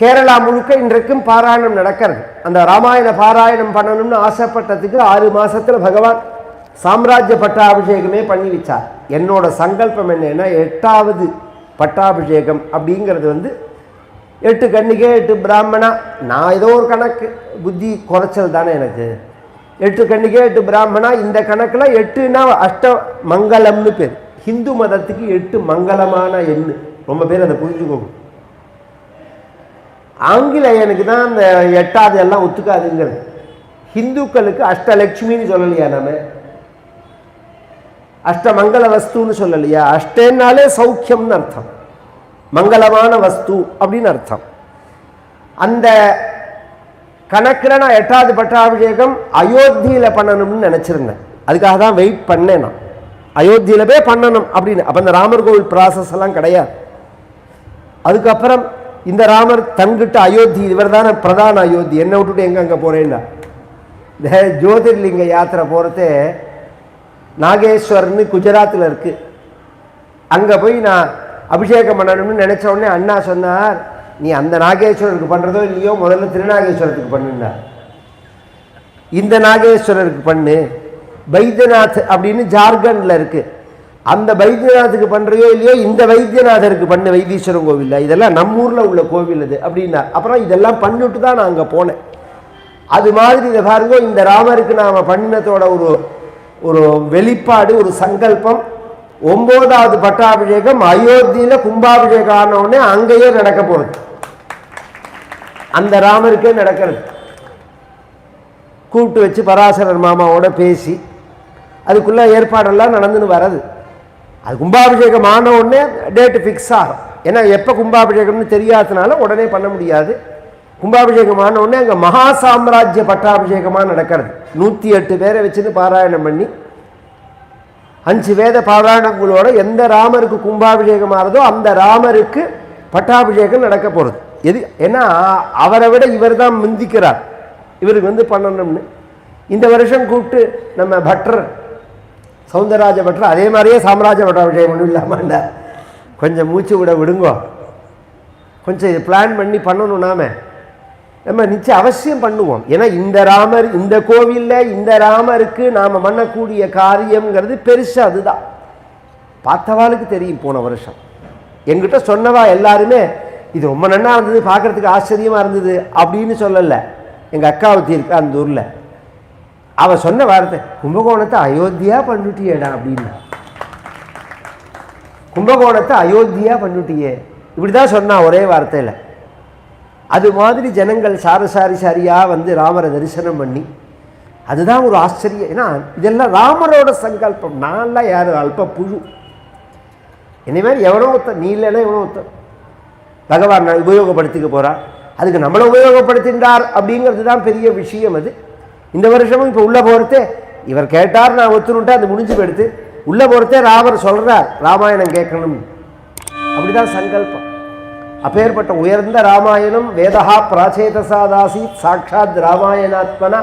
கேரளா முழுக்க இன்றைக்கும் பாராயணம் நடக்கிறது. அந்த ராமாயண பாராயணம் பண்ணணும்னு ஆசைப்பட்டதுக்கு ஆறு மாதத்தில் பகவான் சாம்ராஜ்ய பட்டாபிஷேகமே பண்ணி வச்சார் என்னோட சங்கல்பம் என்னன்னா எட்டாவது பட்டாபிஷேகம் அப்படிங்கிறது வந்து எட்டு கண்ணிகே எட்டு பிராமணா நான் ஏதோ ஒரு கணக்கு புத்தி குறைச்சல் தானே எனக்கு. எட்டு கண்ணிகே எட்டு பிராமணா இந்த கணக்கில் எட்டுனா அஷ்ட மங்களம்னு பேர். ஹிந்து மதத்துக்கு எட்டு மங்களமான எண்ணு. ரொம்ப பேர் அதை புரிஞ்சுக்கோங்க. ஆங்கிலேயனுக்கு தான் அந்த எட்டாவது எல்லாம் ஒத்துக்காதுங்கிறது. ஹிந்துக்களுக்கு அஷ்டலட்சுமின்னு சொல்லலையா நம்ம அஷ்டமங்கல வஸ்துன்னு சொல்லலையா? அஷ்டேன்னாலே சௌக்கியம்னு அர்த்தம். மங்களமான வஸ்து அப்படின்னு அர்த்தம். அந்த கணக்கில் நான் எட்டாவது பட்டாபிஷேகம் அயோத்தியில் பண்ணணும்னு நினச்சிருந்தேன். அதுக்காக தான் வெயிட் பண்ணேன் நான். அயோத்தியில் போய் பண்ணணும் அப்படின்னு. அப்போ இந்த ராமர் கோவில் ப்ராசஸ் எல்லாம் கிடையாது. அதுக்கப்புறம் இந்த ராமர் தங்கிட்ட அயோத்தி இவர் தானே பிரதான அயோத்தி. என்னை விட்டுட்டு எங்கே அங்கே போகிறேன்னா இந்த ஜோதிர்லிங்க யாத்திரை போகிறது நாகேஸ்வரன்னு குஜராத்தில் இருக்குது அங்கே போய் நான் அபிஷேகம் பண்ணணும்னு நினச்ச உடனே அண்ணா சொன்னார் நீ அந்த நாகேஸ்வரருக்கு பண்ணுறதோ இல்லையோ முதல்ல திருநாகேஸ்வரத்துக்கு பண்ணுனார் இந்த நாகேஸ்வரருக்கு பண்ணு. பைத்தியநாத் அப்படின்னு ஜார்க்கண்டில் இருக்குது அந்த பைத்தியநாத்துக்கு பண்ணுறையோ இல்லையோ இந்த வைத்தியநாதருக்கு பண்ண வைத்தீஸ்வரன் கோவிலில் இதெல்லாம் நம்ம ஊரில் உள்ள கோவில் இது அப்படின்னா அப்புறம் இதெல்லாம் பண்ணிட்டு தான் நான் அங்கே போனேன். அது மாதிரி இதை பாருங்க இந்த ராமருக்கு நாம் பண்ணினத்தோட ஒரு ஒரு வெளிப்பாடு ஒரு சங்கல்பம் ஒம்போதாவது பட்டாபிஷேகம் அயோத்தியில் கும்பாபிஷேகம் ஆனவுடனே அங்கேயே நடக்க போகிறது அந்த ராமருக்கே நடக்கிறது. கூப்பிட்டு வச்சு பராசரர் மாமாவோட பேசி அதுக்குள்ளே ஏற்பாடெல்லாம் நடந்துன்னு வரது அது கும்பாபிஷேகம் ஆன உடனே டேட்டு ஃபிக்ஸ் ஆகும். ஏன்னா எப்போ கும்பாபிஷேகம்னு தெரியாததுனால உடனே பண்ண முடியாது. கும்பாபிஷேகம் ஆன உடனே அங்கே மகா சாம்ராஜ்ய பட்டாபிஷேகமாக நடக்கிறது. நூற்றி எட்டு பேரை வச்சுன்னு பாராயணம் பண்ணி அஞ்சு வேத பாராயணங்களோட எந்த ராமருக்கு கும்பாபிஷேகம் ஆகிறதோ அந்த ராமருக்கு பட்டாபிஷேகம் நடக்க போகிறது எது ஏன்னா அவரை விட இவர் தான் முந்திக்கிறார். இவருக்கு வந்து பண்ணணும்னு. இந்த வருஷம் கூப்பிட்டு நம்ம பட்டர் சவுந்தரராஜ பட்டர் அதே மாதிரியே சாம்ராஜ்ய பட்டாபிஷேகம் ஒன்றும் இல்லாமல்ல கொஞ்சம் மூச்சு விட விடுங்கோ. கொஞ்சம் இது பிளான் பண்ணி பண்ணணும் நாம. நம்ம நிச்சயம் அவசியம் பண்ணுவோம். ஏன்னா இந்த ராமர் இந்த கோவிலில் இந்த ராமருக்கு நாம் பண்ணக்கூடிய காரியம்ங்கிறது பெருசு அதுதான். பார்த்தவாளுக்கு தெரியும் போன வருஷம். எங்கிட்ட சொன்னவா எல்லாருமே இது ரொம்ப நன்னா இருந்தது பார்க்கறதுக்கு ஆச்சரியமாக இருந்தது அப்படின்னு சொல்லலை. எங்கள் அக்காவத்தி இருக்கா அந்த ஊரில். அவ சொன்ன வார்த்தை கும்பகோணத்தை அயோத்தியா பண்ணிட்டியேடா அப்படின்னா. கும்பகோணத்தை அயோத்தியா பண்ணிட்டியே. இப்படி தான் சொன்னான் ஒரே வார்த்தையில். அது மாதிரி ஜனங்கள் சாரி சாரி சாரியாக வந்து ராமரை தரிசனம் பண்ணி அதுதான் ஒரு ஆச்சரியம். ஏன்னா இதெல்லாம் ராமரோட சங்கல்பம். நான்லாம் யார்? அல்ப புழு. இனிமேல் எவனோ ஒருத்தன் நீ இல்லைன்னா எவனோ ஒருத்தன். பகவான் நான் உபயோகப்படுத்திக்க போகிறான் அதுக்கு நம்மளை உபயோகப்படுத்தின்றார் அப்படிங்கிறது தான் பெரிய விஷயம் அது. இந்த வருஷமும் இப்போ உள்ளே போகிறதே இவர் கேட்டார் நான் ஒத்துணுன்ட்டு அது முடிஞ்சு போயிடுத்து உள்ளே போகிறதே ராமர் சொல்கிறார் ராமாயணம் கேட்கணும். அப்படிதான் சங்கல்பம். அப்பேற்பட்ட உயர்ந்த ராமாயணம் வேதா பிராச்சேதசாதாசி சாட்சாத் ராமாயணாத்மனா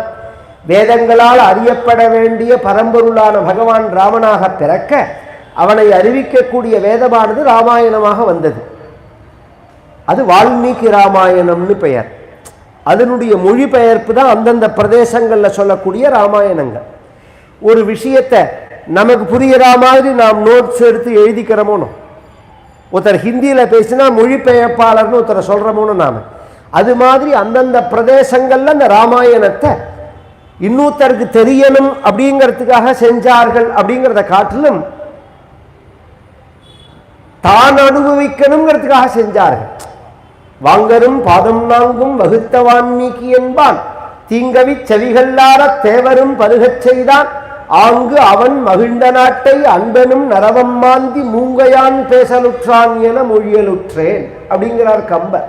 வேதங்களால் அறியப்பட வேண்டிய பரம்பொருளான பகவான் ராமனாக பிறக்க அவனை அறிவிக்கக்கூடிய வேதமானது ராமாயணமாக வந்தது. அது வால்மீகி ராமாயணம்னு பெயர். அதனுடைய மொழிபெயர்ப்பு தான் அந்தந்த பிரதேசங்களில் சொல்லக்கூடிய ராமாயணங்கள். ஒரு விஷயத்தை நமக்கு புரிகிற மாதிரி நாம் நோட்ஸ் எடுத்து எழுதிக்கிறோமோனோ. ஒருத்தர் ஹிந்தியில் பேசினா மொழிபெயர்ப்பாளர்னு ஒருத்தரை சொல்கிறோமோனோ நாம். அது மாதிரி அந்தந்த பிரதேசங்களில் அந்த ராமாயணத்தை இன்னொருத்தருக்கு தெரியணும் அப்படிங்கிறதுக்காக செஞ்சார்கள் அப்படிங்கிறத காட்டிலும் தான் அனுபவிக்கணுங்கிறதுக்காக செஞ்சார்கள். வாங்கரும் பாதம் நாங்கும் வகுத்தவான் வான்மீகி என்பான். தீங்கவி செவிகல்லார தேவரும் பருகச் செய்தான். ஆங்கு அவன் மகிழ்ந்த நாட்டை அன்பனும் நரவம் மாந்தி மூங்கையான் பேசலுற்றான் என மொழியலுற்றேன் அப்படிங்கிறார் கம்பர்.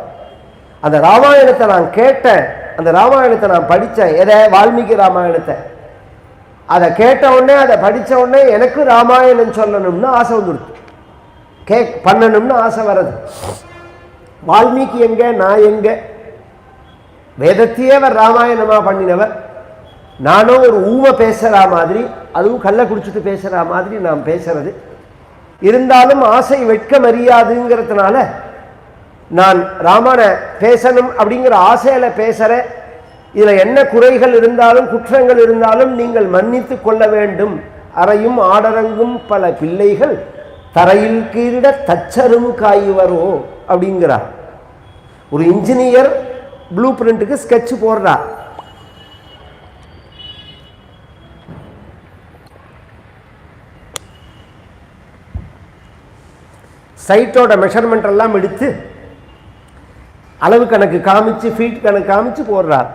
அந்த ராமாயணத்தை நான் கேட்டேன் அந்த ராமாயணத்தை நான் படித்தேன். எதை? வால்மீகி ராமாயணத்தை. அதை கேட்ட உடனே அதை படித்த உடனே எனக்கு ராமாயணம் சொல்லணும்னு ஆசை வந்துடுது. கே பண்ணணும்னு ஆசை வர்றது. வால்மீகி எங்க நான் எங்க? வேதத்தையே அவர் ராமாயணமாக பண்ணினவர். நானும் ஒரு ஊமை பேசுகிற மாதிரி அதுவும் கள்ள குடிச்சிட்டு பேசுகிற மாதிரி நான் பேசுறது. இருந்தாலும் ஆசை வெட்க மரியாதுங்கிறதுனால நான் ராமனை பேசணும் அப்படிங்கிற ஆசையில் பேசுகிறேன் இதில் என்ன குறைகள் இருந்தாலும் குற்றங்கள் இருந்தாலும் நீங்கள் மன்னித்து கொள்ள வேண்டும். அறையும் ஆடரங்கும் பல பிள்ளைகள் தரையில் கீழிட தச்சரும் காய்வரோ அப்படிங்கிறார். ஒரு இன்ஜினியர் ப்ளூ பிரிண்ட்டுக்கு ஸ்கெட்ச் போடுறார் சைட்டோட மெஷர்மெண்ட் எல்லாம் எடுத்து அளவு கணக்கு காமிச்சு ஃபீட் கணக்கு காமிச்சு போடுறார்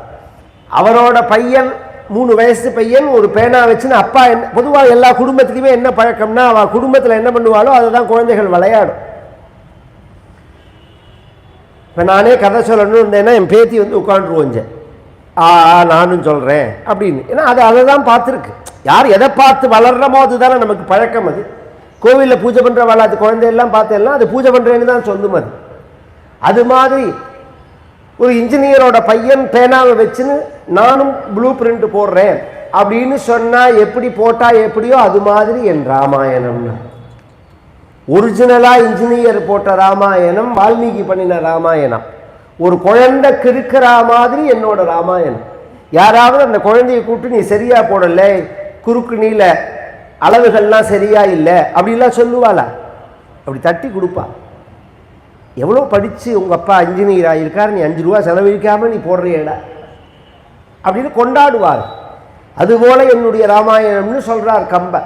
அவரோட பையன் மூணு வயசு பையன் ஒரு பேனா வச்சுன்னு அப்பா என்ன பொதுவாக எல்லா குடும்பத்துலையுமே என்ன பழக்கம்னா அவள் குடும்பத்தில் என்ன பண்ணுவாளோ அதை தான் குழந்தைகள் விளையாடும். இப்போ நானே கதை சொல்லணும்னு இருந்தேன்னா என் பேத்தி வந்து உட்காந்துருவோஞ்ச ஆ ஆ, நானும் சொல்கிறேன் அப்படின்னு. ஏன்னா அது அதை தான் பார்த்துருக்கு. யார் எதை பார்த்து வளர்றமோ அதுதானே நமக்கு பழக்கம் அது. கோவிலில் பூஜை பண்ணுற வளர்த்து குழந்தையெல்லாம் பார்த்தேன்னா அது பூஜை பண்ணுறேன்னு தான் சொல்லும் அது. அது மாதிரி ஒரு இன்ஜினியரோட பையன் பேனாவை வச்சுன்னு நானும் ப்ளூ பிரிண்ட் போடுறேன் அப்படின்னு சொன்னால் எப்படி போட்டால் எப்படியோ அது மாதிரி என் ராமாயணம்னு. ஒரிஜினலாக இன்ஜினியர் போட்ட ராமாயணம் வால்மீகி பண்ணின ராமாயணம். ஒரு குழந்தை கிறுக்கிற மாதிரி என்னோட ராமாயணம். யாராவது அந்த குழந்தையை கூப்பிட்டு நீ சரியாக போடலை குறுக்கு நீல அளவுகள்லாம் சரியா இல்லை அப்படிலாம் சொல்லுவாளா? அப்படி தட்டி கொடுப்பா. எவ்வளோ படித்து உங்கள் அப்பா இன்ஜினியர் ஆகியிருக்கார் நீ அஞ்சு ரூபா செலவழிக்காமல் நீ போடுறியடா அப்படின்னு கொண்டாடுவார். அதுபோல் என்னுடைய ராமாயணம்னு சொல்கிறார் கம்பை.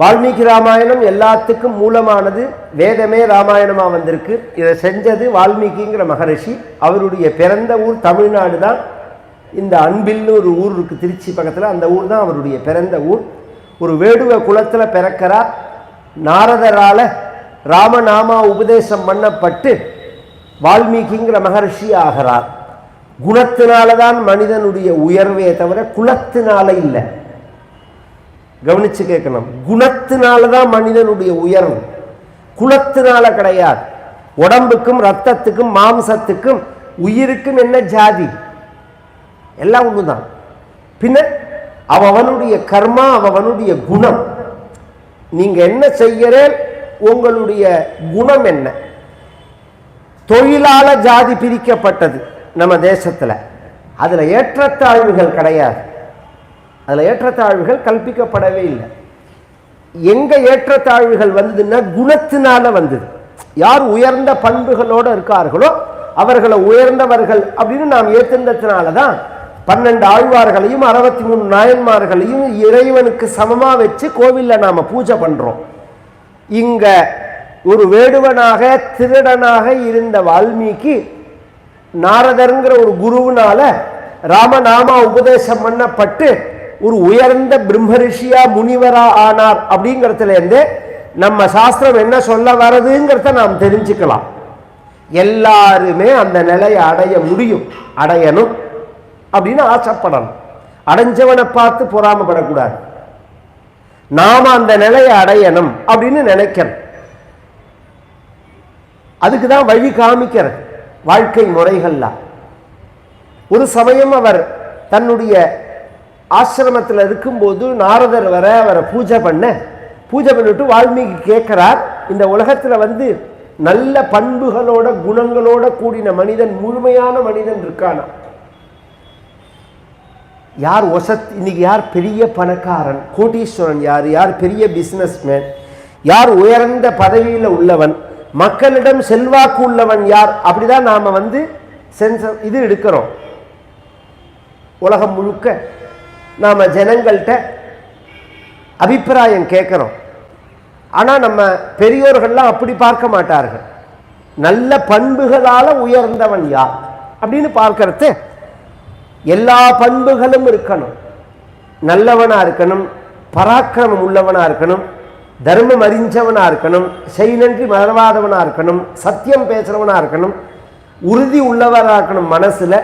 வால்மீகி ராமாயணம் எல்லாத்துக்கும் மூலமானது வேதமே ராமாயணமாக வந்திருக்கு. இதை செஞ்சது வால்மீகிங்கிற மகரிஷி. அவருடைய பிறந்த ஊர் தமிழ்நாடு தான். இந்த அன்பில்னு ஒரு ஊர் இருக்குது திருச்சி பக்கத்தில். அந்த ஊர் தான் அவருடைய பிறந்த ஊர். ஒரு வேடுவ குலத்தில் பிறக்கிறார். நாரதரால் ராமநாமா உபதேசம் பண்ணப்பட்டு வால்மீகிங்கிற மகரிஷி ஆகிறார். குணத்தினால தான் மனிதனுடைய உயர்வே தவிர குலத்தினால இல்லை. கவனிச்சு கேட்கணும். குணத்தினால தான் மனிதனுடைய உயர்வு. குலத்தினால கிடையாது. உடம்புக்கும் ரத்தத்துக்கும் மாம்சத்துக்கும் உயிருக்கும் என்ன ஜாதி? எல்லாம் தான் பின்ன அவனுடைய கர்மா அவனுடைய குணம். நீங்கள் என்ன செய்கிறேன் உங்களுடைய குணம் என்ன? தொழிலாள ஜாதி பிரிக்கப்பட்டது நம்ம தேசத்தில். அதில் ஏற்றத்தாழ்வுகள் கிடையாது. அதில் ஏற்றத்தாழ்வுகள் கல்பிக்கப்படவே இல்லை. எங்கே ஏற்றத்தாழ்வுகள் வந்ததுன்னா குணத்தினால வந்தது. யார் உயர்ந்த பண்புகளோடு இருக்கார்களோ அவர்களை உயர்ந்தவர்கள் அப்படின்னு நாம் ஏற்றிருந்ததுனால தான் பன்னெண்டு ஆழ்வார்களையும் அறுபத்தி மூணு நாயன்மார்களையும் இறைவனுக்கு சமமாக வச்சு கோவிலில் நாம் பூஜை பண்ணுறோம் இங்கே ஒரு வேடுவனாக திருடனாக இருந்த வால்மீகி நாரதருங்கிற ஒரு குருவினால ராமநாமா உபதேசம் பண்ணப்பட்டு ஒரு உயர்ந்த பிரம்மரிஷியா முனிவரா ஆனார் அப்படிங்கிறதுல இருந்து நம்ம சாஸ்திரம் என்ன சொல்ல வருதுங்கிறத நாம் தெரிஞ்சுக்கலாம். எல்லாருமே அந்த நிலையை அடைய முடியும். அடையணும் அப்படின்னு ஆசைப்படணும். அடைஞ்சவனை பார்த்து பொறாமப்படக்கூடாது. நாம அந்த நிலையை அடையணும் அப்படின்னு நினைக்கணும். அதுக்கு தான் வழி காமிக்கிறது வாழ்க்கை முறைகள்லாம். ஒரு சமயம் அவர் தன்னுடைய ஆசிரமத்தில் இருக்கும்போது நாரதர் வர அவரை பூஜை பண்ண பூஜை பண்ணிட்டு வால்மீகி கேட்குறார் இந்த உலகத்தில் வந்து நல்ல பண்புகளோட குணங்களோட கூடின மனிதன் முழுமையான மனிதன் இருக்கானா? யார் ஒசத் இன்னைக்கு யார் பெரிய பணக்காரன் கோட்டீஸ்வரன் யார் யார் பெரிய பிஸ்னஸ்மேன் யார் உயர்ந்த பதவியில் உள்ளவன் மக்களிடம் செல்வாக்கு உள்ளவன் யார்? அப்படிதான் நாம வந்து சென்சர் இது எடுக்கிறோம். உலகம் முழுக்க நாம் ஜனங்கள்கிட்ட அபிப்பிராயம் கேட்குறோம். ஆனால் நம்ம பெரியோர்கள்லாம் அப்படி பார்க்க மாட்டார்கள். நல்ல பண்புகளால் உயர்ந்தவன் யார் அப்படின்னு பார்க்கறது எல்லா பண்புகளும் இருக்கணும். நல்லவனாக இருக்கணும் பராக்கிரமம் உள்ளவனாக இருக்கணும் தர்மம் அறிஞ்சவனாக இருக்கணும் செய் நன்றி இருக்கணும் சத்தியம் பேசுகிறவனாக இருக்கணும் உறுதி உள்ளவராக இருக்கணும் மனசுல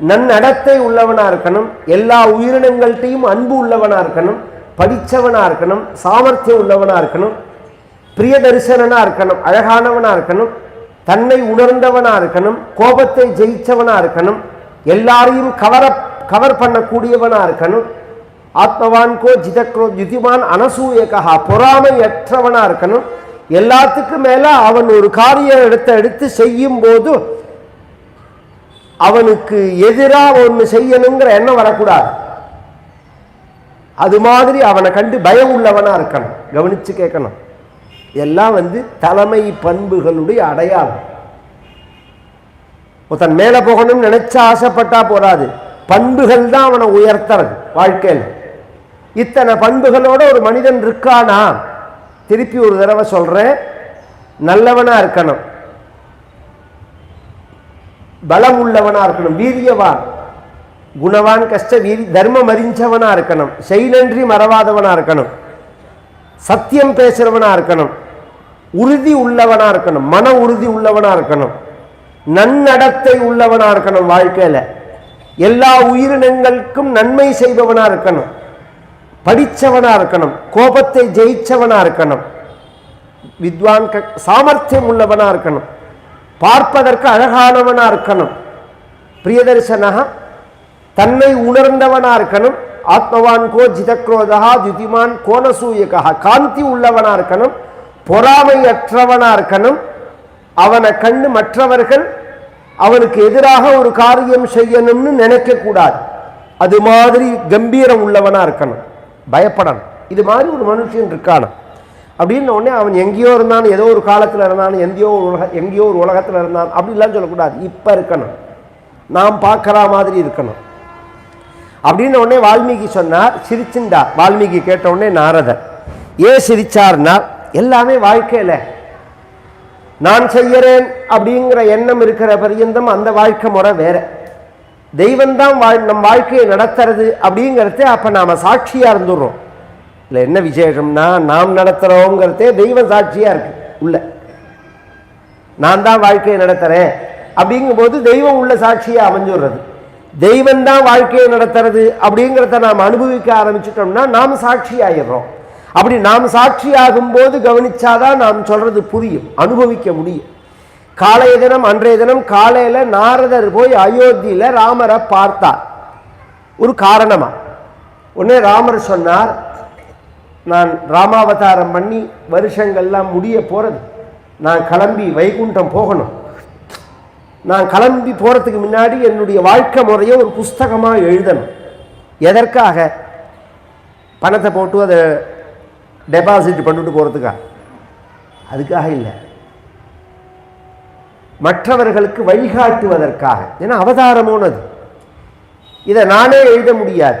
நன்னடத்தை உள்ளவனா இருக்கணும் எல்லா உயிரினங்கள்கிட்டையும் அன்பு உள்ளவனா இருக்கணும் படிச்சவனா இருக்கணும் சாமர்த்தியம் உள்ளவனா இருக்கணும் பிரியதரிசனனா இருக்கணும் அழகானவனா இருக்கணும் தன்னை உணர்ந்தவனா இருக்கணும் கோபத்தை ஜெயிச்சவனா இருக்கணும் எல்லாரையும் கவர கவர் பண்ணக்கூடியவனா இருக்கணும் ஆத்மவான்கோ ஜிதக்ரோ ஜுதிமான் அனசூயகா பொறாமையற்றவனா இருக்கணும் எல்லாத்துக்கும் மேல அவன் ஒரு காரியம் எடுத்து எடுத்து செய்யும் போது அவனுக்கு எதிராக ஒன்று செய்யணுங்கிற எண்ணம் வரக்கூடாது. அது மாதிரி அவனை கண்டு பயம் உள்ளவனா இருக்கணும். கவனிச்சு கேட்கணும். எல்லாம் வந்து தலைமை பண்புகளுடைய அடையாளம். ஒருத்தன் மேலே போகணும்னு நினைச்சா ஆசைப்பட்டா போறாது. பண்புகள் தான் அவனை உயர்த்துறது வாழ்க்கையில். இத்தனை பண்புகளோட ஒரு மனிதன் இருக்கானா? திருப்பி ஒரு தடவை சொல்றேன். நல்லவனா இருக்கணும். பலம் உள்ளவனாக இருக்கணும் வீரியவான் குணவான் கஷ்ட வீரி தர்மம் அறிஞ்சவனாக இருக்கணும் செயலன்றி மறவாதவனாக இருக்கணும் சத்தியம் பேசுகிறவனாக இருக்கணும் உறுதி உள்ளவனாக இருக்கணும் மன உறுதி உள்ளவனாக இருக்கணும் நன்னடத்தை உள்ளவனாக இருக்கணும் வாழ்க்கையில். எல்லா உயிரினங்களுக்கும் நன்மை செய்பவனாக இருக்கணும் படித்தவனாக இருக்கணும் கோபத்தை ஜெயிச்சவனாக இருக்கணும் வித்வான் சாமர்த்தியம் உள்ளவனாக இருக்கணும். பார்ப்பதற்கு அழகானவனா இருக்கணும். பிரியதரிசனாக தன்னை உணர்ந்தவனா இருக்கணும். ஆத்மவான் கோ ஜிதக்ரோதா துதிமான் கோணசூயகா. காந்தி உள்ளவனா இருக்கணும். பொறாமையற்றவனாக இருக்கணும். அவனை கண்டு மற்றவர்கள் அவனுக்கு எதிராக ஒரு காரியம் செய்யணும்னு நினைக்கக்கூடாது. அது மாதிரி கம்பீரம் உள்ளவனா இருக்கணும். பயப்படணும். இது மாதிரி ஒரு மனுஷன் இருக்கான? அப்படின்னு உடனே அவன் எங்கேயோ இருந்தான் ஏதோ ஒரு காலத்தில் இருந்தான் எங்கேயோ ஒரு உலக எங்கேயோ ஒரு உலகத்தில் இருந்தான் அப்படிலாம் சொல்லக்கூடாது. இப்போ இருக்கணும். நாம் பார்க்குற மாதிரி இருக்கணும். அப்படின்னு உடனே வால்மீகி சொன்னார் சிரிச்சுண்டா வால்மீகி கேட்ட உடனே நாரதர் ஏன் சிரிச்சார்னா எல்லாமே வாழ்க்கையில். நான் செய்கிறேன் அப்படிங்கிற எண்ணம் இருக்கிற பரியந்தம் அந்த வாழ்க்கை முறை வேற. தெய்வம்தான் வாழ் நம் வாழ்க்கையை நடத்துறது அப்படிங்கிறதே அப்போ நாம் சாட்சியாக இருந்துடுறோம். இல்லை என்ன விசேஷம்னா நாம் நடத்துகிறோங்கிறதே தெய்வம் சாட்சியாக இருக்குது உள்ள. நான் தான் வாழ்க்கையை நடத்துகிறேன் அப்படிங்கும்போது தெய்வம் உள்ள சாட்சியாக அமைஞ்சுடுறது. தெய்வம் தான் வாழ்க்கையை நடத்துறது அப்படிங்கிறத நாம் அனுபவிக்க ஆரம்பிச்சிட்டோம்னா நாம் சாட்சி ஆயிடுறோம். அப்படி நாம் சாட்சி ஆகும்போது கவனிச்சாதான் நாம் சொல்கிறது புரியும் அனுபவிக்க முடியும். காலைய தினம் அன்றைய தினம் காலையில் நாரதர் போய் அயோத்தியில் ராமரை பார்த்தார். ஒரு காரணமாக உடனே ராமர் சொன்னார் நான் ராமாவதாரம் பண்ணி வருஷங்கள்லாம் முடிய போகிறது நான் கிளம்பி வைகுண்டம் போகணும். நான் கிளம்பி போகிறதுக்கு முன்னாடி என்னுடைய வாழ்க்கை முறையை ஒரு புஸ்தகமாக எழுதணும். எதற்காக? பணத்தை போட்டு அதை டெபாசிட் பண்ணிட்டு போகிறதுக்கா அதுக்காக இல்லை. மற்றவர்களுக்கு வழிகாட்டுவதற்காக. ஏன்னா அவதாரமோனது. இதை நானே எழுத முடியாது.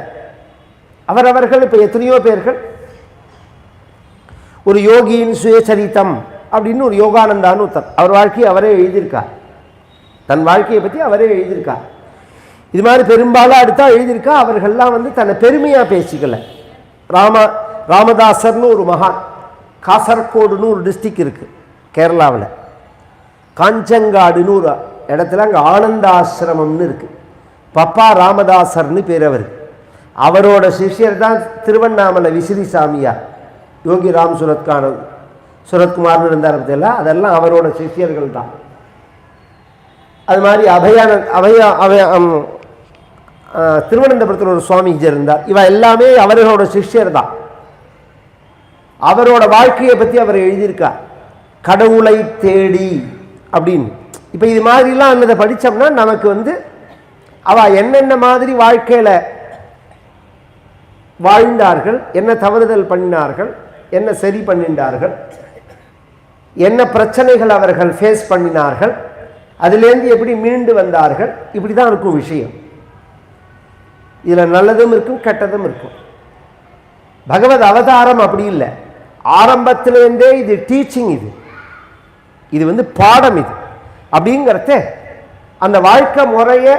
அவரவர்கள் இப்போ எத்தனையோ பேர்கள் ஒரு யோகியின் சுயசரித்தம் அப்படின்னு ஒரு யோகானந்தான்னு ஒருத்தர். அவர் வாழ்க்கையை அவரே எழுதியிருக்கார். தன் வாழ்க்கையை பற்றி அவரே எழுதியிருக்கார். இது மாதிரி பெரும்பாலும் அடுத்தா எழுதியிருக்கா அவர்கள்லாம் வந்து தன்னை பெருமையாக பேசிக்கல. ராம ராமதாசர்னு ஒரு மகான் காசர்கோடுன்னு ஒரு டிஸ்ட்ரிக்ட் இருக்குது கேரளாவில். காஞ்சங்காடுன்னு ஒரு இடத்துல அங்கே ஆனந்தாசிரமம்னு இருக்குது பப்பா ராமதாசர்னு பேர் அவர் அவரோட சிஷ்யர் தான் திருவண்ணாமலை விசிறி சாமியார். யோகி ராம் சுரத்கான சுரத்குமார்னு இருந்தார் பார்த்தீங்களா? அதெல்லாம் அவரோட சிஷியர்கள் தான். அது மாதிரி அபயான அபய அபய திருவனந்தபுரத்தில் ஒரு சுவாமிஜி இருந்தார். இவ எல்லாமே அவர்களோட சிஷ்யர் தான். அவரோட வாழ்க்கையை பற்றி அவர் எழுதியிருக்கார் கடவுளை தேடி அப்படின்னு. இப்போ இது மாதிரிலாம் இதை படித்தோம்னா நமக்கு வந்து அவ என்னென்ன மாதிரி வாழ்க்கையில் வாழ்ந்தார்கள் என்ன தவறுதல் பண்ணினார்கள் என்ன சரி பண்ணின்றார்கள் என்ன பிரச்சனைகள் அவர்கள் ஃபேஸ் பண்ணினார்கள்? அதிலேருந்து எப்படி மீண்டு வந்தார்கள்? இப்படி தான் இருக்கும் விஷயம். இதில் நல்லதும் இருக்கும் கெட்டதும் இருக்கும். பகவத் அவதாரம் அப்படி இல்லை. ஆரம்பத்திலேருந்தே இது டீச்சிங் இது. இது வந்து பாடம் இது. அப்படிங்கிறத அந்த வாழ்க்கை முறையை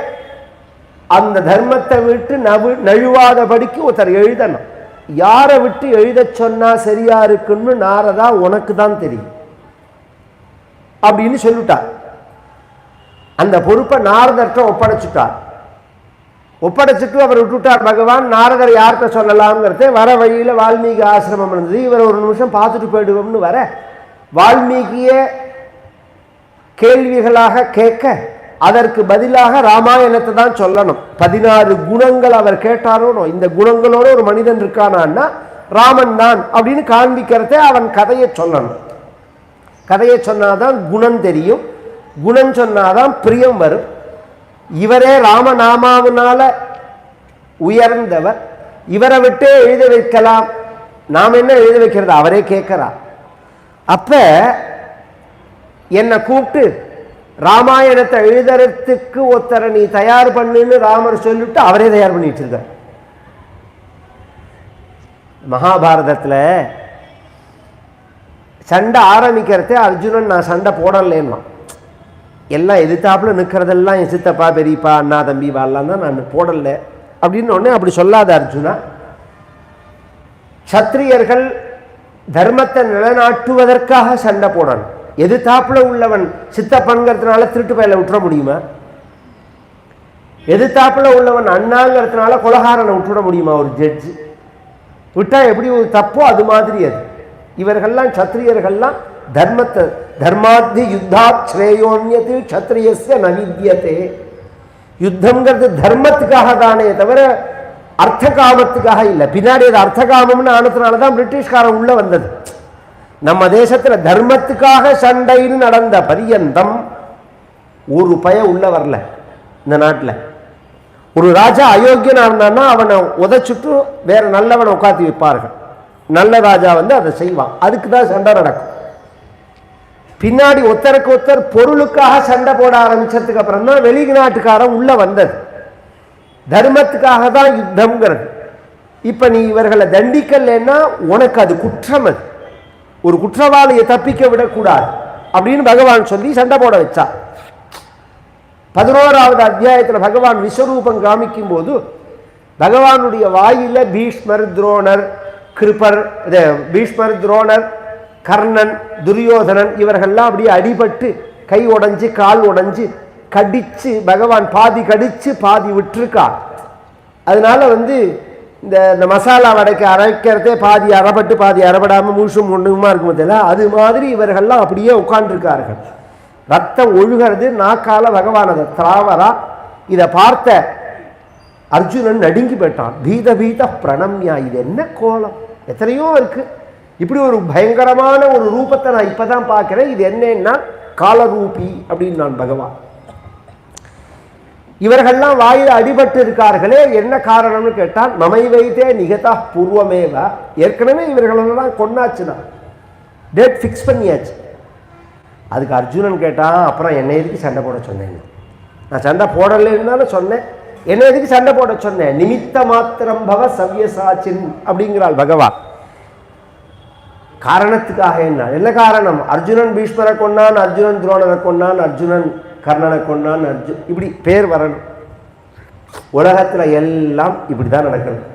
அந்த தர்மத்தை விட்டு நவு நழுவாதபடிக்கு ஒருத்தர் எழுதணும். யாரை விட்டு எழுதச் சொன்னா சரியா இருக்குன்னு நாரதா உனக்கு தான் தெரியும். அப்படின்னு சொல்லிட்டார். அந்த பொறுப்பை நாரதர்கிட்ட ஒப்படைச்சுட்டார். ஒப்படைச்சிட்டு அவர் விட்டுட்டார் பகவான். நாரதர் யார்கிட்ட சொல்லலாம்ங்கிறத வர வழியில் வால்மீகி ஆசிரமம் இருந்தது. இவர் ஒரு நிமிஷம் பார்த்துட்டு போயிடுவோம்னு வர வால்மீகிய கேள்விகளாக கேட்க அதற்கு பதிலாக ராமாயணத்தை தான் சொல்லணும். பதினாறு குணங்கள் அவர் கேட்டாரோனோ இந்த குணங்களோட ஒரு மனிதன் இருக்கானான்னா ராமன் தான் அப்படின்னு காண்பிக்கிறதே அவன் கதையை சொல்லணும். கதையை சொன்னாதான் குணம் தெரியும். குணம் சொன்னாதான் பிரியம் வரும். இவரே ராமநாமாவினால உயர்ந்தவர். இவரை விட்டே எழுத வைக்கலாம். நாம் என்ன எழுத வைக்கிறது? அவரே கேட்கிறார். அப்போ என்னை கூப்பிட்டு ராமாயணத்தை எழுதுறதுக்கு ஒருத்தரை நீ தயார் பண்ணுன்னு ராமர் சொல்லிட்டு அவரே தயார் பண்ணிட்டு இருக்கார். மகாபாரதத்தில் சண்டை ஆரம்பிக்கிறதே அர்ஜுனன் நான் சண்டை போடலேன்னா எல்லாம் எதிர்த்தாப்புல நிற்கிறதெல்லாம் என் சித்தப்பா பெரியப்பா அண்ணா தம்பி வாழலாம் தான் நான் போடல. அப்படின்னு ஒன்று அப்படி சொல்லாத அர்ஜுனா சத்திரியர்கள் தர்மத்தை நிலைநாட்டுவதற்காக சண்டை போடணும். எதிர்த்தாப்புல உள்ளவன் சித்தப்பன்கிறதுனால திருட்டு பயில விட்டுற முடியுமா? எதிர்த்தாப்புல உள்ளவன் அண்ணாங்கிறதுனால கொலகாரனை விட்டுட முடியுமா ஒரு ஜட்ஜு விட்டால் எப்படி ஒரு தப்போ அது மாதிரி அது. இவர்கள்லாம் சத்திரியர்கள்லாம் தர்மத்தை தர்மாத்தி யுத்தாத் ஸ்ரேயோன்யத்து சத்திரியஸ்ய நவித்தியதே யுத்தங்கிறது தர்மத்துக்காக தானே தவிர அர்த்த காமத்துக்காக இல்லை. பின்னாடி அது அர்த்த காமம்னு ஆனதுனால தான் பிரிட்டிஷ்காரன் உள்ளே வந்தது. நம்ம தேசத்துல தர்மத்துக்காக சண்டைன்னு நடந்த பரியந்தம் ஒரு பய உள்ள வரல இந்த நாட்டில். ஒரு ராஜா அயோக்கியனா இருந்தான்னா அவனை உதச்சுட்டு வேற நல்லவனை உட்காந்து வைப்பார்கள். நல்ல ராஜா வந்து அதை செய்வான். அதுக்கு தான் சண்டை நடக்கும். பின்னாடி ஒருத்தருக்கு ஒருத்தர் பொருளுக்காக சண்டை போட ஆரம்பித்ததுக்கு அப்புறம் தான் வெளிநாட்டுக்காரன் உள்ள வந்தது. தர்மத்துக்காக தான் யுத்தம்ங்கிறது. இப்ப நீ இவர்களை தண்டிக்கலைன்னா உனக்கு அது குற்றம் அது. ஒரு குற்றவாளியை தப்பிக்க விடக்கூடாது அப்படின்னு பகவான் சொல்லி சண்டை போட வச்சா பதினோராவது அத்தியாயத்தில் பகவான் விஸ்வரூபம் காமிக்கும் போது பகவானுடைய வாயில பீஷ்மர் துரோணர் கிருபர் பீஷ்மர் துரோணர் கர்ணன் துரியோதனன் இவர்கள்லாம் அப்படியே அடிபட்டு கை உடைஞ்சு கால் உடைஞ்சு கடிச்சு பகவான் பாதி கடிச்சு பாதி விட்டுருக்கா. அதனால வந்து இந்த இந்த மசாலா வடைக்கு அரைக்கிறதே பாதி அறப்பட்டு பாதி அறப்படாமல் மூஷும் ஒன்றுமா இருக்கும் தெரியல அது மாதிரி இவர்கள்லாம் அப்படியே உட்காந்துருக்கார்கள் ரத்தம் ஒழுகிறது நாக்கால பகவானது அதை திராவரா இதை பார்த்த அர்ஜுனன் நடுங்கி போயிட்டான். பீத பீத பிரணம்யா இது என்ன கோலம்? எத்தனையோ இருக்கு. இப்படி ஒரு பயங்கரமான ஒரு ரூபத்தை நான் இப்பதான் பார்க்குறேன். இது என்னன்னா காலரூபி அப்படின்னு நான் பகவான். இவர்கள்லாம் வாயில் அடிபட்டு இருக்கார்களே என்ன காரணம்னு கேட்டால் மமை வைத்தே நிகதா பூர்வமேவ. ஏற்கனவே இவர்களெல்லாம் கொண்டாச்சுனா டேட் ஃபிக்ஸ் பண்ணியாச்சு. அதுக்கு அர்ஜுனன் கேட்டான் அப்புறம் என்னை எதுக்கு சண்டை போட சொன்னேன் நான் சண்டை போடலைன்னு தானே சொன்னேன். என்ன எதுக்கு சண்டை போட சொன்னேன்? நிமித்த மாத்திரம் பவ சவ்யசாச்சின் அப்படிங்கிறாள் பகவான். காரணத்துக்காக என்ன? என்ன காரணம்? அர்ஜுனன் பீஷ்மரை கொண்டான் அர்ஜுனன் துரோணரை கொண்டான் அர்ஜுனன் கர்ணனை கொண்டான் அர்ஜுன் இப்படி பேர் வரணும். உலகத்தில் எல்லாம் இப்படி தான் நடக்கணும்.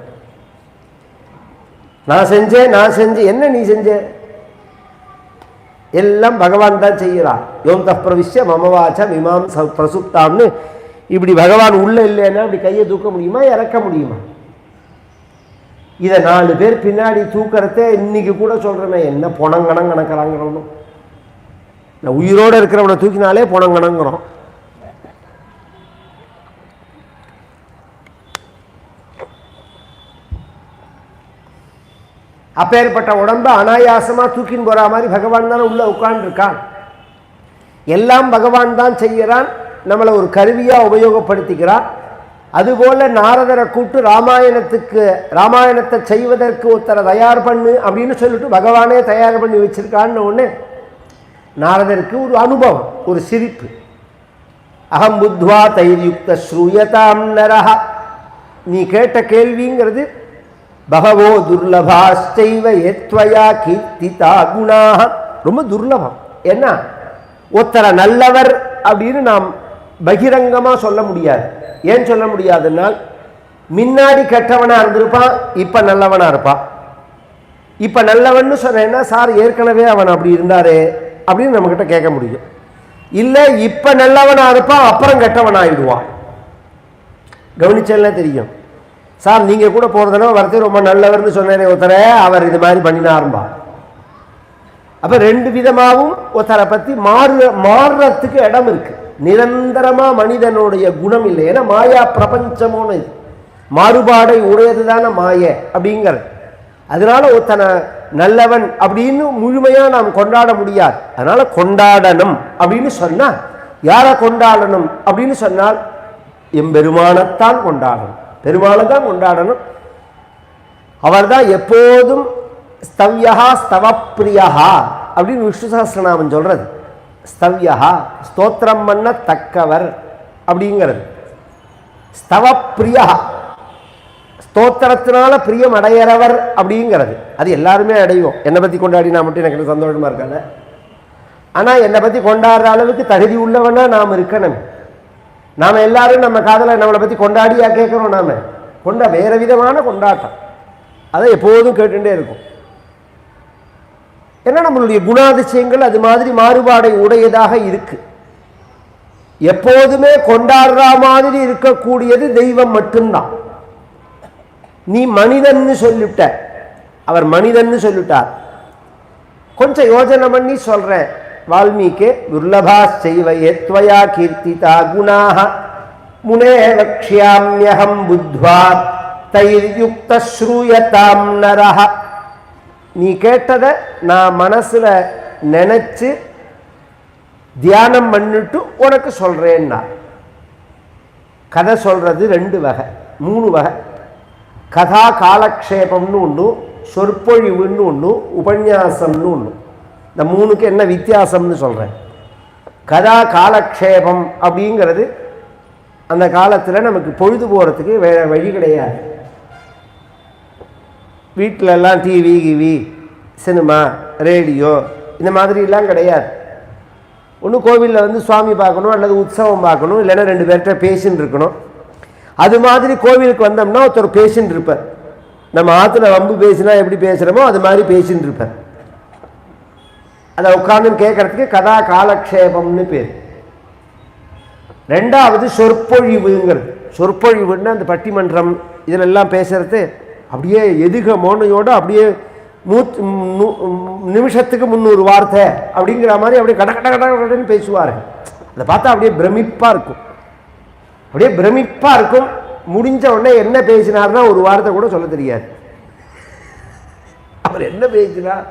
நான் செஞ்சேன் நான் செஞ்சேன் என்ன நீ செஞ்ச? எல்லாம் பகவான் தான் செய்கிறான் யோம் தப்பிரவிஷ்ய மமவாச்ச விமாம் ச- பிரசுப்தாம்னு இப்படி பகவான் உள்ள இல்லைன்னா இப்படி கையை தூக்க முடியுமா இறக்க முடியுமா? இதை நாலு பேர் பின்னாடி தூக்கிறதே இன்னைக்கு கூட சொல்றேனே என்ன பொணங்கணம் கணக்கிறாங்கிறவனும் இந்த உயிரோடு இருக்கிறவனை தூக்கினாலே பொணங்கணங்கிறோம் அப்பேற்பட்ட உடம்பை அனாயாசமாக தூக்கின்னு போகிற மாதிரி பகவான் தானே உள்ளே உட்கார்ந்துருக்கான். எல்லாம் பகவான் தான் செய்கிறான் நம்மளை ஒரு கருவியாக உபயோகப்படுத்திக்கிறான். அதுபோல் நாரதரை கூப்பிட்டு ராமாயணத்துக்கு ராமாயணத்தை செய்வதற்கு ஒருத்தரை தயார் பண்ணு அப்படின்னு சொல்லிட்டு பகவானே தயார் பண்ணி வச்சிருக்கான்னு ஒன்று நாரதருக்கு ஒரு அனுபவம் ஒரு சிரிப்பு. அகம் புத்வா தைர்யுக்த ஸ்ரூயதாம் நரஹ. நீ கேட்ட கேள்விங்கிறது பகவோ துர்லபாஸ்தைவ ஏத்வயா கீர்த்திதா குணாக ரொம்ப துர்லபம். என்ன? ஒருத்தரை நல்லவர் அப்படின்னு நாம் பகிரங்கமாக சொல்ல முடியாது. ஏன் சொல்ல முடியாதுன்னா முன்னாடி கெட்டவனாக இருந்திருப்பான் இப்போ நல்லவனாக இருப்பான். இப்போ நல்லவன்னு சொன்னேன்னா சார் ஏற்கனவே அவன் அப்படி இருந்தாரே அப்படின்னு நம்மக்கிட்ட கேட்க முடியும். இல்லை இப்ப நல்லவனா இருப்பான் அப்புறம் கெட்டவன் ஆயிடுவான் கவனிச்சல்ல தெரியும். சார் நீங்க கூட போறதுனா வரத்து ரொம்ப நல்லவர்னு சொன்னாரே ஒருத்தரை அவர் இது மாதிரி பண்ணினாரும்பா. அப்ப ரெண்டு விதமாகவும் ஒருத்தரை பத்தி மாறு மாறுறதுக்கு இடம் இருக்கு. நிரந்தரமா மனிதனுடைய குணம் இல்லை. ஏன்னா மாயா பிரபஞ்சமோன்னு இது மாறுபாடை உடையது தானே மாய அப்படிங்கிறது. அதனால ஒருத்தனை நல்லவன் அப்படின்னு முழுமையா நாம் கொண்டாட முடியாது. அதனால கொண்டாடணும் அப்படின்னு சொன்னா யாரை கொண்டாடணும் அப்படின்னு சொன்னால் எம்பெருமானத்தான் கொண்டாடணும். பெருமானை தான் கொண்டாடணும். அவர்தான் எப்போதும் ஸ்தவ்யா ஸ்தவப்பிரியா அப்படின்னு விஷ்ணு சஹஸ்ரநாமம் சொல்றது. ஸ்தவ்யா ஸ்தோத்திரம் பண்ண தக்கவர் அப்படிங்கிறது ஸ்தவப்பிரியா ஸ்தோத்திரத்தினால பிரியம் அடையிறவர் அப்படிங்கிறது. அது எல்லாருமே அடைவோம். என்னை பற்றி கொண்டாடினா மட்டும் எனக்கு சந்தோஷமாக இருக்காது. ஆனால் என்னை பற்றி கொண்டாடுற அளவுக்கு தகுதி உள்ளவனா நாம் இருக்கணும். நாம் எல்லாரும் நம்ம காதலை நம்மளை பற்றி கொண்டாடியா கேட்குறோம் நாம. கொண்ட வேறு விதமான கொண்டாட்டம். அதை எப்போதும் கேட்டுட்டே இருக்கும். ஏன்னா நம்மளுடைய குணாதிசயங்கள் அது மாதிரி மாறுபாடை உடையதாக இருக்கு. எப்போதுமே கொண்டாடுற மாதிரி இருக்கக்கூடியது தெய்வம் மட்டும்தான். நீ மனிதன்னு சொல்லிவிட்ட. அவர் மனிதன்னு சொல்லிட்டார் கொஞ்சம் யோஜனை பண்ணி சொல்றேன். வால்மீகி துர்லபா செய்வயத்வயா கீர்த்திதா குணாக முனேவக்ஷியாமியகம் புத்வா தைர்யுக்த ஸ்ரூயதாம் நரஹ. நீ கேட்டதை நான் மனசுல நினைச்சு தியானம் பண்ணிட்டு உனக்கு சொல்றேன்னா. கதை சொல்றது ரெண்டு வகை மூணு வகை. கதா காலக்ஷேபம்னு ஒன்று சொற்பொழிவுன்னு ஒன்று உபன்யாசம்னு ஒன்று இந்த மூணுக்கு என்ன வித்தியாசம்னு சொல்கிறேன் கதா காலக்ஷேபம் அப்படிங்கிறது அந்த காலத்தில் நமக்கு பொழுது போகிறதுக்கு வேறு வழி கிடையாது. வீட்டிலெல்லாம் டிவி கிவி சினிமா ரேடியோ இந்த மாதிரிலாம் கிடையாது. ஒன்று கோவிலில் வந்து சுவாமி பார்க்கணும் அல்லது உற்சவம் பார்க்கணும் இல்லைன்னா ரெண்டு பேர்கிட்ட பேசின்னு இருக்கணும். அது மாதிரி கோவிலுக்கு வந்தோம்னா ஒருத்தர் பேசின்னு இருப்பார். நம்ம ஆற்றுல வம்பு பேசினா எப்படி பேசுகிறோமோ அது மாதிரி பேசின்னு இருப்பார். அதை உட்காந்து கேட்கறதுக்கு கதா காலக்ஷேபம்னு பேர். ரெண்டாவது சொற்பொழிவுங்கிறது. சொற்பொழிவுன்னா அந்த பட்டிமன்றம் இதில் எல்லாம் பேசுறது அப்படியே எதுக மோனையோடு அப்படியே நூத் நூ- நிமிஷத்துக்கு முந்நூறு வார்த்தை அப்படிங்கிற மாதிரி அப்படியே கட கட கடன்னு பேசுவார்கள். அதை பார்த்தா அப்படியே பிரமிப்பாக இருக்கும். அப்படியே பிரமிப்பாக இருக்கும். முடிஞ்ச உடனே என்ன பேசினார்னா ஒரு வார்த்தை கூட சொல்ல தெரியாது. அவர் என்ன பேசினார்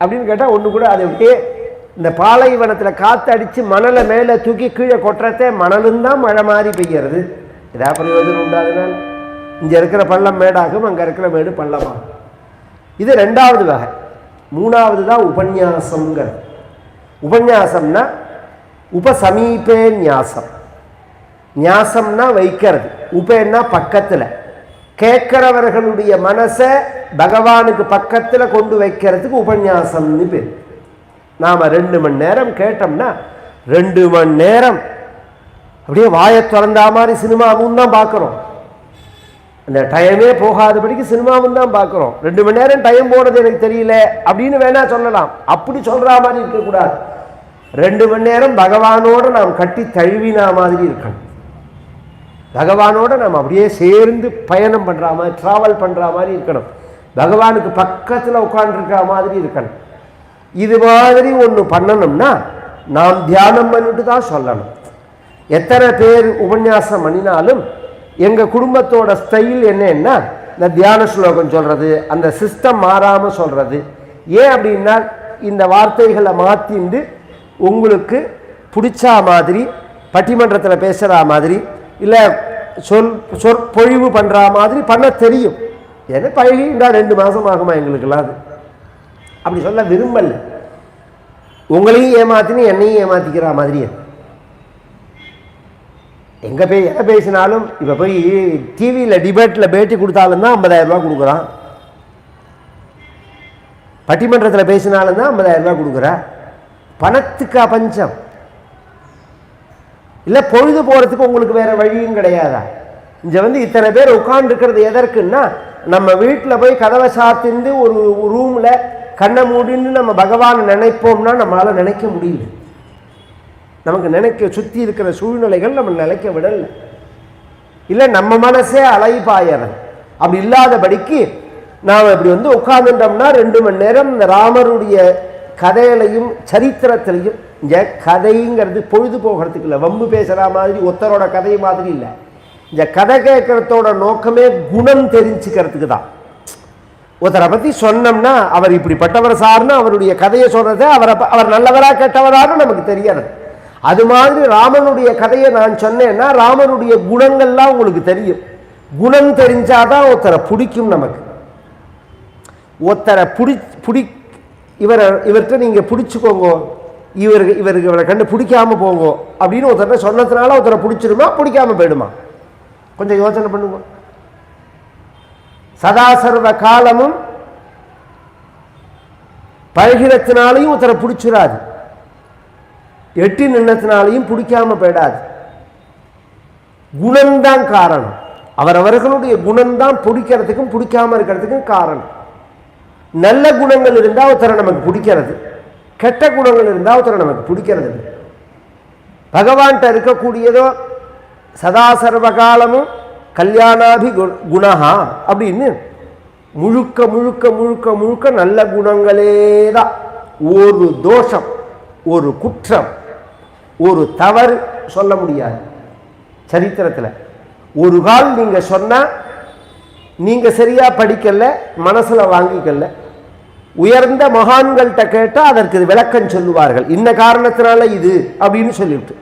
அப்படின்னு கேட்டால் ஒன்று கூட அது அப்படியே இந்த பாலைவனத்தில் காற்றடிச்சு மணலை மேலே தூக்கி கீழே கொட்டுறதே மணலும் தான் மழை மாதிரி பெய்யறது. ஏதாவது பிரயோஜனம் உண்டாதுனால் இங்கே இருக்கிற பள்ளம் மேடாகும் அங்கே இருக்கிற மேடு பள்ளமாகும் இது ரெண்டாவது வகை. மூணாவது தான் உபன்யாசங்கிறது உபன்யாசம்னா உபசமீபே நியாசம் நியாசம்னா வைக்கிறது. உபேன்னா பக்கத்தில். கேட்கிறவர்களுடைய மனசை பகவானுக்கு பக்கத்தில் கொண்டு வைக்கிறதுக்கு உபன்யாசம்னு பேர். நாம் ரெண்டு மணி நேரம் கேட்டோம்னா ரெண்டு மணி நேரம். அப்படியே வாயை திறந்தா மாதிரி சினிமாவும் தான் பார்க்குறோம். அந்த டைமே போகாதபடிக்கு சினிமாவும் தான் பார்க்குறோம். ரெண்டு மணி நேரம் டைம் போனது எனக்கு தெரியல அப்படின்னு வேணால் சொல்லலாம். அப்படி சொல்கிற மாதிரி இருக்கக்கூடாது. ரெண்டு மணி நேரம் பகவானோடு நாம் கட்டி தழுவினா மாதிரி இருக்கணும். பகவானோட நம்ம அப்படியே சேர்ந்து பயணம் பண்ணுற மாதிரி ட்ராவல் பண்ணுற மாதிரி இருக்கணும். பகவானுக்கு பக்கத்தில் உட்காந்துருக்கிற மாதிரி இருக்கணும். இது மாதிரி ஒன்று பண்ணணும்னா நாம் தியானம் பண்ணிட்டு தான் சொல்லணும். எத்தனை பேர் உபன்யாசம் பண்ணினாலும் எங்கள் குடும்பத்தோட ஸ்டைல் என்னன்னா இந்த தியான ஸ்லோகம் சொல்கிறது அந்த சிஸ்டம் மாறாமல் சொல்கிறது ஏன் அப்படின்னா இந்த வார்த்தைகளை மாற்றிண்டு உங்களுக்கு பிடிச்சா மாதிரி பட்டிமன்றத்தில் பேசுகிற மாதிரி இல்லை சொல் சொற்பொழிவு பண்ணுற மாதிரி பண்ண தெரியும். ஏன்னா பழகின்றா ரெண்டு மாதம் ஆகுமா எங்களுக்கெல்லாம் அது? அப்படி சொல்ல விரும்பல. உங்களையும் ஏமாத்தினு என்னையும் ஏமாத்திக்கிற மாதிரியே எங்கே போய் எதை பேசினாலும் இப்போ போய் டிவியில் டிபேட்டில் பேட்டி கொடுத்தாலும் தான் ஐம்பதாயிரம் ரூபா கொடுக்குறான். பட்டிமன்றத்தில் பேசினாலும் தான் ஐம்பதாயிரம் ரூபாய் கொடுக்குறா. பணத்துக்கா பஞ்சம். இல்லை பொழுது போகிறதுக்கு உங்களுக்கு வேறு வழியும் கிடையாதா? இங்கே வந்து இத்தனை பேர் உட்காந்துருக்கிறது எதற்குன்னா நம்ம வீட்டில் போய் கதவை சாத்திந்து ஒரு ரூமில் கண்ணை மூடின்னு நம்ம பகவானை நினைப்போம்னா நம்மளால் நினைக்க முடியல. நமக்கு நினைக்க சுற்றி இருக்கிற சூழ்நிலைகள் நம்ம நினைக்க விடலை. இல்லை நம்ம மனசே அலைபாயறது அப்படி இல்லாதபடிக்கு நாம் இப்படி வந்து உட்காந்துட்டோம்னா ரெண்டு மணி நேரம் இந்த ராமருடைய கதையிலையும் சரித்திரத்திலையும் இங்கே கதைங்கிறது பொழுது போகிறதுக்கு இல்லை. வம்பு பேசுகிற மாதிரி ஒருத்தரோட கதை மாதிரி இல்லை. இந்த கதை கேட்குறதோட நோக்கமே குணம் தெரிஞ்சுக்கிறதுக்கு தான். ஒருத்தரை பற்றி சொன்னோம்னா அவர் இப்படிப்பட்டவர் சார்னு அவருடைய கதையை சொல்றதை அவரை அவர் நல்லவரா கெட்டவரான்னு நமக்கு தெரியாது. அது மாதிரி ராமனுடைய கதையை நான் சொன்னேன்னா ராமனுடைய குணங்கள்லாம் உங்களுக்கு தெரியும். குணம் தெரிஞ்சாதான் ஒருத்தரை பிடிக்கும் நமக்கு. ஒருத்தரை பிடி பிடி இவரை இவர்கிட்ட நீங்கள் பிடிச்சிக்கோங்க. இவருக்கு இவருக்கு இவரை கண்டு பிடிக்காம போகும் அப்படின்னு ஒருத்தரை சொன்னதுனால ஒருத்தரை பிடிச்சிருமா பிடிக்காம போயிடுமா? கொஞ்சம் யோசனை பண்ணுங்க. சதாசர்வ காலமும் பழகினத்தினாலையும் ஒருத்தரை பிடிச்சிடாது எட்டி நின்னத்தினாலையும் பிடிக்காம போயிடாது. குணம்தான் காரணம். அவரவர்களுடைய குணம்தான் பிடிக்கிறதுக்கும் பிடிக்காம இருக்கிறதுக்கும் காரணம். நல்ல குணங்கள் இருந்தால் ஒருத்தரை நமக்கு பிடிக்கிறது. கெட்ட குணங்கள் இருந்தால் ஒருத்தரை நமக்கு பிடிக்கிறது இல்லை. பகவான்கிட்ட இருக்கக்கூடியதோ சதா சர்வகாலமும் கல்யாணாபி கு- குணஹா அப்படின்னு முழுக்க முழுக்க முழுக்க முழுக்க நல்ல குணங்களே தான். ஒரு தோஷம் ஒரு குற்றம் ஒரு தவறு சொல்ல முடியாது. சரித்திரத்தில். ஒரு கால் நீங்கள் சொன்னால் நீங்கள் சரியாக படிக்கலை மனசில் வாங்கிக்கல உயர்ந்த மகான்கள்கிட்ட கேட்டால் அதற்கு விளக்கம் சொல்லுவார்கள். இன்ன காரணத்தினால இது அப்படின்னு சொல்லிவிட்டு.